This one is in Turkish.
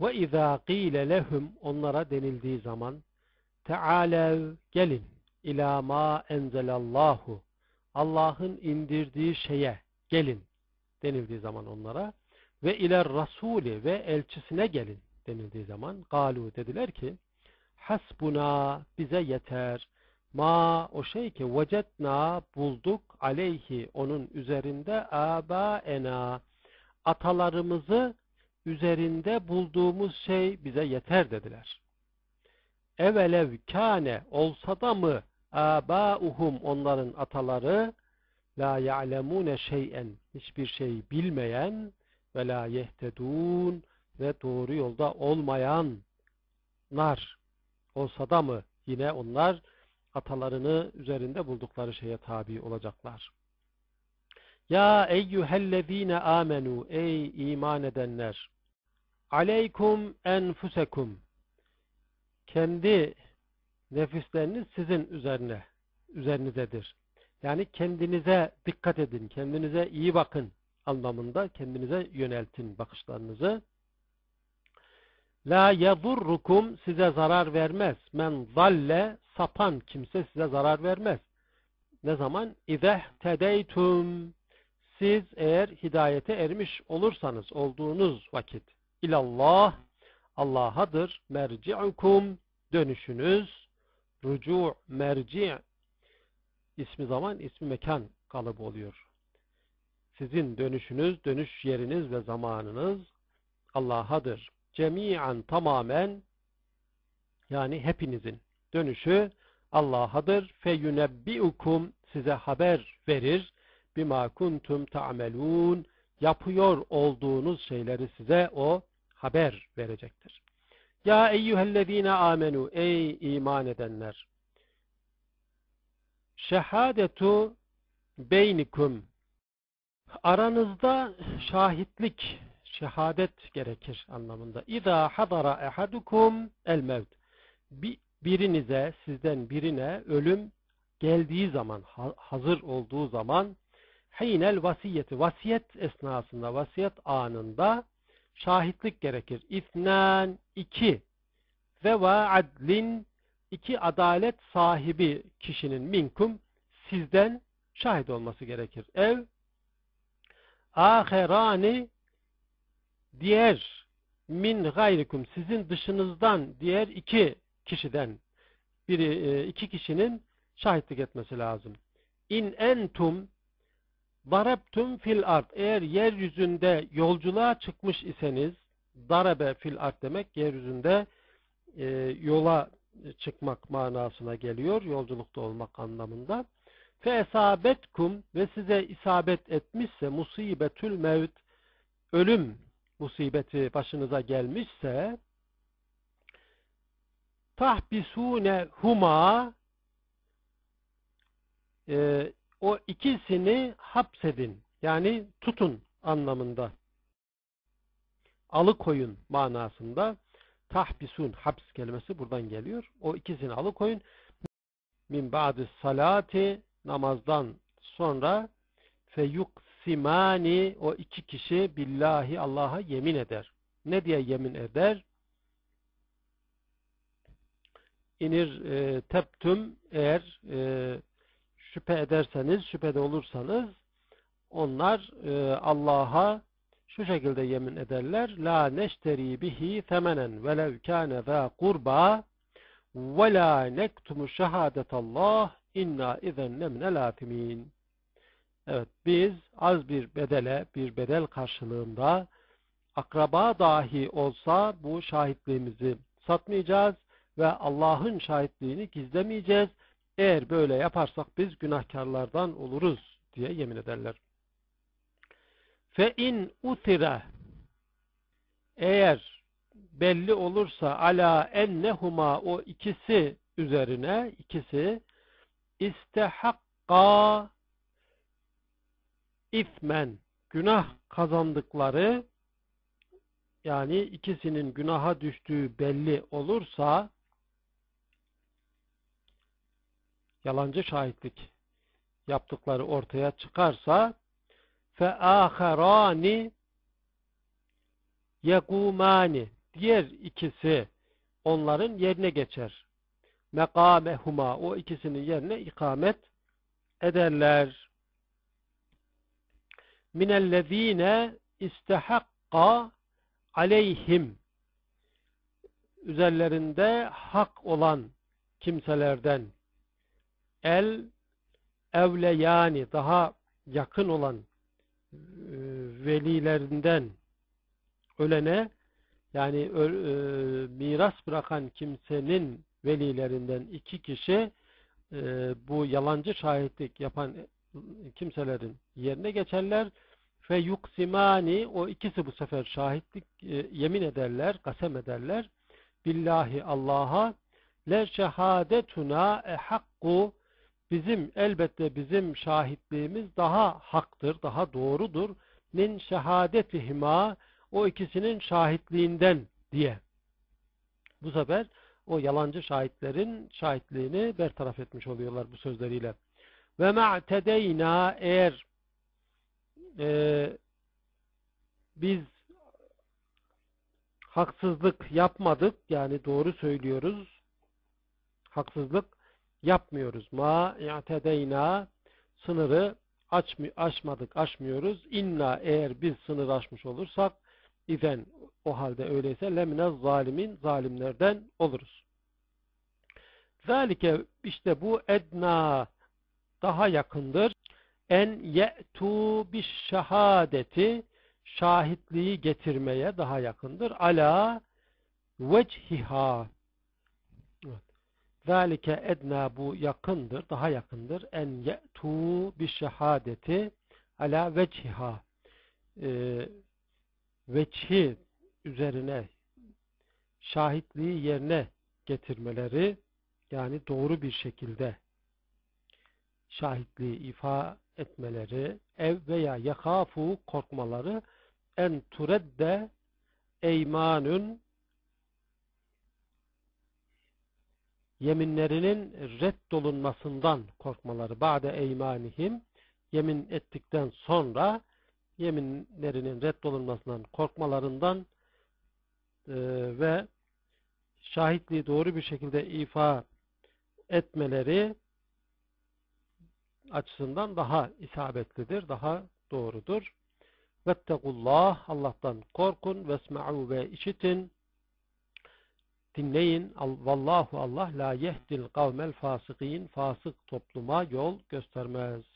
Ve izâ qîle lehum onlara denildiği zaman Teâlev gelin ilâ mâ enzelallahu. Allah'ın indirdiği şeye gelin denildiği zaman onlara ve iler rasuli ve elçisine gelin denildiği zaman galu dediler ki hasbuna bize yeter. Ma o şey ki vecetna bulduk aleyhi onun üzerinde abaena atalarımızı üzerinde bulduğumuz şey bize yeter dediler. Evelev kâne olsa da mı âbâuhum onların ataları la ya'lemûne şey'en hiçbir şey bilmeyen ve la yehtedûn ve doğru yolda olmayanlar olsa da mı yine onlar atalarını üzerinde buldukları şeye tabi olacaklar. Ya eyyühellezine amenu ey iman edenler aleykum enfusekum kendi nefisleriniz sizin üzerine üzerinizedir. Yani kendinize dikkat edin, kendinize iyi bakın anlamında kendinize yöneltin bakışlarınızı. La yadurrukum size zarar vermez. Men zalle sapan kimse size zarar vermez. Ne zaman? İzeh tedeytum siz eğer hidayete ermiş olursanız olduğunuz vakit ilallah Allah'adır merci'ukum dönüşünüz rucu merci ismi zaman ismi mekan kalıbı oluyor. Sizin dönüşünüz, dönüş yeriniz ve zamanınız Allah'adır. Cemiyen tamamen yani hepinizin dönüşü Allah'adır. Feyunebbiukum size haber verir. Bima kuntum ta'melun yapıyor olduğunuz şeyleri size o haber verecektir. Ya eyyühellezine amenu ey iman edenler şehadetu beynikum aranızda şahitlik şehadet gerekir anlamında. İza hadara ehadukum el mevt birinize sizden birine ölüm geldiği zaman hazır olduğu zaman hinel vasiyeti vasiyet esnasında vasiyet anında şahitlik gerekir. İfnen iki ve va adlin iki adalet sahibi kişinin minkum sizden şahit olması gerekir. Ev aherani diğer min gayrikum sizin dışınızdan diğer iki kişiden biri e, iki kişinin şahitlik etmesi lazım. İn entum darabtum fil art eğer yeryüzünde yolculuğa çıkmış iseniz darabe fil art demek yeryüzünde e, yola çıkmak manasına geliyor. Yolculukta olmak anlamında. Fe esabetkum ve size isabet etmişse musibetül mevt ölüm musibeti başınıza gelmişse tahbisune huma e, o ikisini hapsedin. Yani tutun anlamında. Alıkoyun manasında tahbisun haps kelimesi buradan geliyor. O ikisini alıkoyun. Min ba'di salati namazdan sonra feyuksimani o iki kişi billahi Allah'a yemin eder. Ne diye yemin eder? İnir e, teptüm eğer e, şüphe ederseniz, şüphede olursanız onlar e, Allah'a şu şekilde yemin ederler. La neşteri bihi temenen velev kâne zâ kurba ve la nektumu şehadetallah inna izenne minel âtimîn. Evet biz az bir bedele, bir bedel karşılığında akraba dahi olsa bu şahitliğimizi satmayacağız ve Allah'ın şahitliğini gizlemeyeceğiz. Eğer böyle yaparsak biz günahkarlardan oluruz diye yemin ederler. Fe in utira eğer belli olursa ala ennehuma o ikisi üzerine ikisi istehakka ismen günah kazandıkları yani ikisinin günaha düştüğü belli olursa yalancı şahitlik yaptıkları ortaya çıkarsa fe aharani yekumani diğer ikisi onların yerine geçer. Mekamehuma o ikisinin yerine ikamet ederler. Minellezine istehakka aleyhim üzerlerinde hak olan kimselerden el evle yani daha yakın olan e, velilerinden ölene yani e, miras bırakan kimsenin velilerinden iki kişi e, bu yalancı şahitlik yapan kimselerin yerine geçerler ve yuksimani o ikisi bu sefer şahitlik e, yemin ederler, kasem ederler. Billahi Allah'a le şehadetuna e hakku bizim elbette bizim şahitliğimiz daha haktır, daha doğrudur. Min şehadetihima o ikisinin şahitliğinden diye. Bu sefer o yalancı şahitlerin şahitliğini bertaraf etmiş oluyorlar bu sözleriyle. Ve ma'tedeyna eğer e, biz haksızlık yapmadık yani doğru söylüyoruz haksızlık yapmıyoruz. Ma i'tedeyna sınırı açmı, aşmadık, aşmıyoruz. İnna eğer biz sınır aşmış olursak izen o halde öyleyse lemine zalimin zalimlerden oluruz. Zalike işte bu edna daha yakındır. En ye'tu bis şehadeti şahitliği getirmeye daha yakındır. Ala veciha Zalike edna bu yakındır, daha yakındır. En ye'tu bi şehadeti ala veciha e, veçhi üzerine şahitliği yerine getirmeleri yani doğru bir şekilde şahitliği ifa etmeleri ev veya yakafu korkmaları en turedde eymanun yeminlerinin reddolunmasından korkmaları. Ba'de eymanihim yemin ettikten sonra yeminlerinin reddolunmasından korkmalarından e, ve şahitliği doğru bir şekilde ifa etmeleri açısından daha isabetlidir, daha doğrudur. Vettekullah, Allah'tan korkun, vesma'u ve işitin, dinleyin. Vallahu Allah la yehdil kavmel fasıkîn fasık topluma yol göstermez.